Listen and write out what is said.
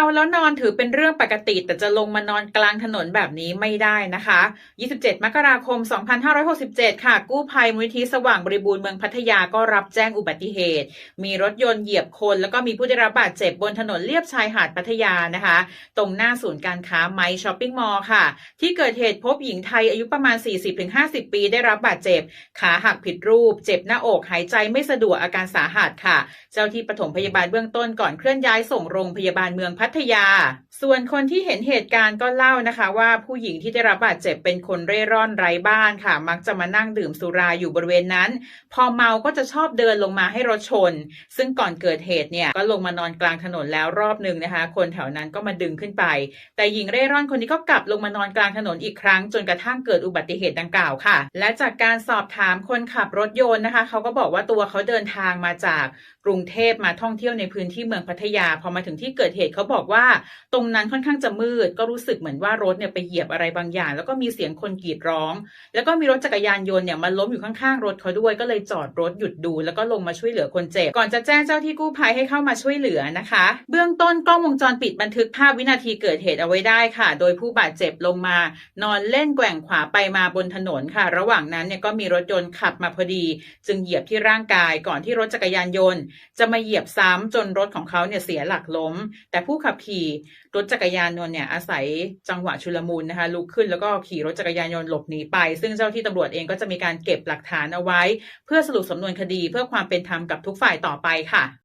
มาแล้วนอนถือเป็นเรื่องปกติ แต่จะลงมานอนกลางถนนแบบนี้ไม่ได้นะคะ 27 มกราคม 2567 ค่ะ กู้ภัยมูลนิธิสว่างบริบูรณ์เมืองพัทยาก็รับแจ้งอุบัติเหตุ มีรถยนต์เหยียบคน แล้วก็มีผู้ได้รับบาดเจ็บบนถนนเลียบชายหาดพัทยานะคะ ตรงหน้าศูนย์การค้าไมค์ช้อปปิ้งมอลล์ค่ะ ที่เกิดเหตุพบหญิงไทยอายุประมาณ 40-50 ปีได้รับบาดเจ็บ ขาหักผิดรูป เจ็บหน้าอกหายใจไม่สะดวกอาการสาหัสค่ะ เจ้าที่ปฐมพยาบาลเบื้องต้นก่อนเคลื่อนย้ายส่งโรงพยาบาลเมืองพัทยา ส่วนคนที่เห็นเหตุการณ์ก็เล่านะคะ ว่าผู้หญิงที่ได้รับบาดเจ็บเป็นคนเร่ร่อนไร้บ้านค่ะ มักจะมานั่งดื่มสุราอยู่บริเวณนั้น พอเมาก็จะชอบเดินลงมาให้รถชน ซึ่งก่อนเกิดเหตุเนี่ยก็ลงมานอนกลางถนนแล้วรอบหนึ่งนะคะ คนแถวนั้นก็มาดึงขึ้นไป แต่หญิงเร่ร่อนคนนี้ก็กลับลงมานอนกลางถนนอีกครั้ง จนกระทั่งเกิดอุบัติเหตุดังกล่าวค่ะ และจากการสอบถามคนขับรถยนต์นะคะ เขาก็บอกว่าตัวเขาเดินทางมาจากกรุงเทพมาท่องเที่ยวในพื้นที่เมืองพัทยา พอมาถึงที่เกิดเหตุเขาบอกว่าตรงนั้นค่อนข้างจะมืด ก็รู้สึกเหมือนว่ารถเนี่ยไปเหยียบอะไรบางอย่าง แล้วก็มีเสียงคนกรีดร้อง แล้วก็มีรถจักรยานยนต์เนี่ยมันล้มอยู่ข้างๆรถเขาด้วย ก็เลยจอดรถหยุดดู แล้วก็ลงมาช่วยเหลือคนเจ็บ ก่อนจะแจ้งเจ้าที่กู้ภัยให้เข้ามาช่วยเหลือนะคะ เบื้องต้นกล้องวงจรปิดบันทึกภาพวินาทีเกิดเหตุเอาไว้ได้ค่ะ โดยผู้บาดเจ็บลงมา นอนเล่นแกว่งขวาไปมาบนถนนค่ะ ระหว่างนั้นเนี่ยก็มีรถยนต์ขับมาพอดี จึงเหยียบที่ร่างกายก่อนที่รถจักรยานยนต์ จะมาเหยียบซ้ำจนรถของเขาเนี่ยเสียหลักล้ม แต่ผู้ขับขี่รถจักรยานยนต์เนี่ยอาศัยจังหวะชุลมุนนะคะลุกขึ้นแล้วก็ขี่รถจักรยานยนต์หลบหนีไป ซึ่งเจ้าที่ตำรวจเองก็จะมีการเก็บหลักฐานเอาไว้ เพื่อสรุปสำนวนคดีเพื่อความเป็นธรรมกับทุกฝ่ายต่อไปค่ะ